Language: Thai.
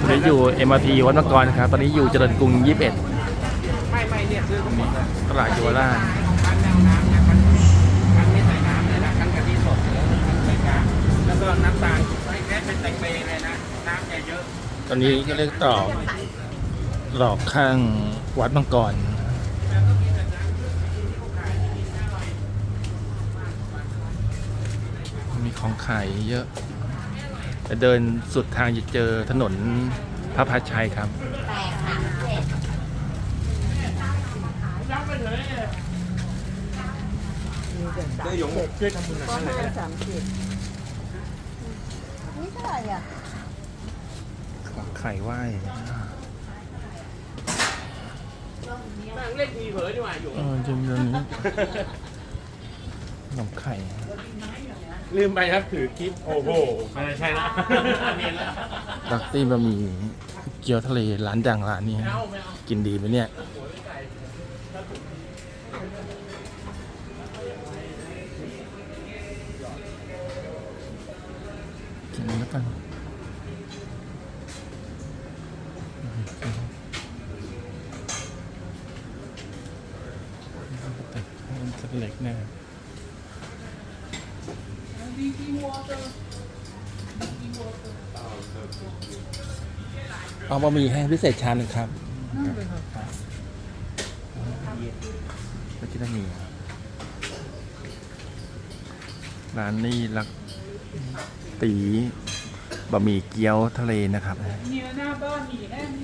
ตอนนี้อยู่ MRT วัดมังกรครับ ตอนนี้อยู่เจริญกรุง 21 ไม่ไม่เนี่ยคือทั้งหมดอะตลาดยาวราขั้นไม่ใส่น้ำเลยนะคันกะทิสดแล้วคันใส่กลางแล้วก็น้ำตาลไม่แค่เป็นแตงเบเลยนะน้ำเยอะตอนนี้ก็เรียกตรอกตรอกข้างวัดมังกรมีของขายเยอะ เดินสุดทางจะเจอถนนพระพาชัยครับได้หยงช่วยทำบุญหน่อยก็เท่าไหร่ห้าสามสิบนี่เท่าไหร่อะไข่ไหว้นั่งเล่นทีเผลอดีกว่าอยู่เออจริงๆเดี๋ยวนี้ขนมไข่ ลืมไปครับถือคลิปโอ้โหไม่ใช่ละเนียนแล้วดักตี้บะหมี่เกี๊ยวทะเลร้านดังร้านนี้กินดีไหมเนี่ยกินแล้วกันเล็กแน่ เอาบะหมี่แห้งพิเศษชามหนึ่งครับเมื่อกี้ต้องมีครับร้านนี้รักตีบะหมี่เกี๊ยวทะเลนะครับ เนื้อหน้าบ้านมีแห้งพิเศษค่ะ